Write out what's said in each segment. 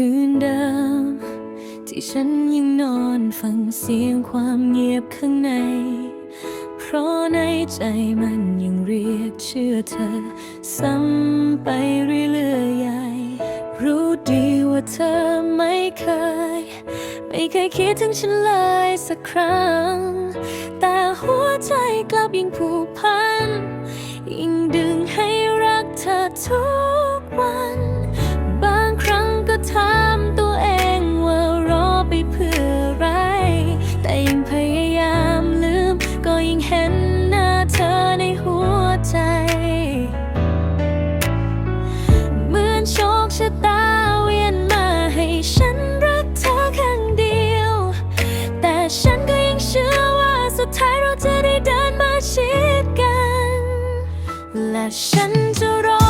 คืนเดิม ที่ฉันยังนอนฟังเสียงความเงียบข้างใน เพราะในใจมันยังเรียกเชื่อเธอ ซ้ำไปเรื่อยๆใหญ่รู้ดีว่าเธอไม่เคย ไม่เคยคิดถึงฉันเลยสักครั้ง แต่หัวใจกลับยิ่งผูกพัน ยิ่งดึงให้รักเธอทุกวัน และฉันจะรอ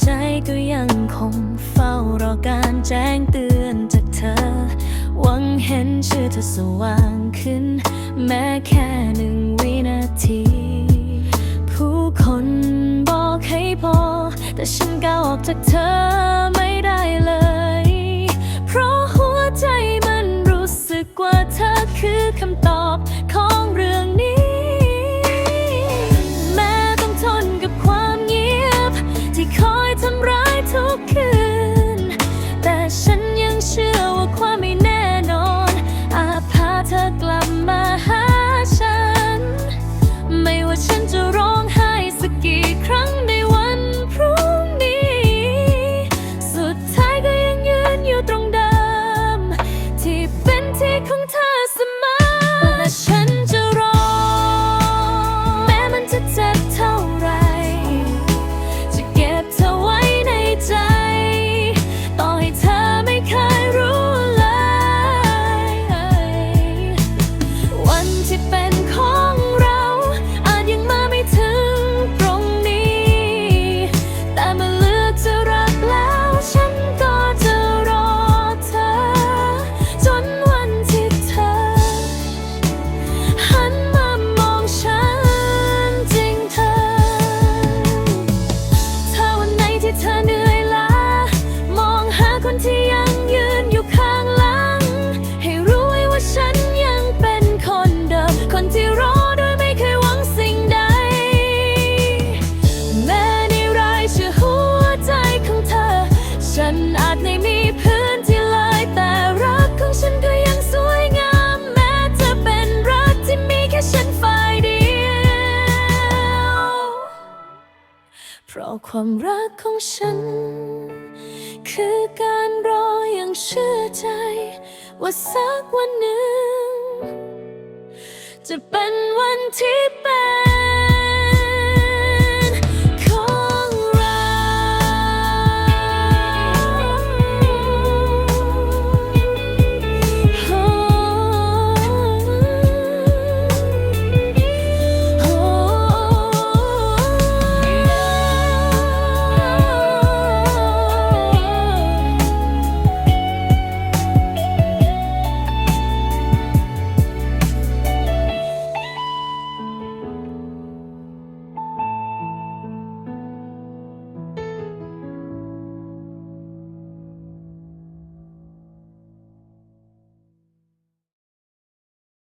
ใจก็ยังคงเฝ้ารอการแจ้งเตือนจากเธอ หวังเห็นชื่อเธอสว่างขึ้น แม้แค่หนึ่งวินาที ผู้คนบอกให้พอ แต่ฉันก้าวออกจากเธอไม่ได้เลย เพราะหัวใจมันรู้สึกว่าเธอคือคำตอบของเรื่องนี้ token ความรักของฉัน คือการรออย่างเชื่อใจ ว่าสักวันหนึ่ง จะเป็นวันที่เป็น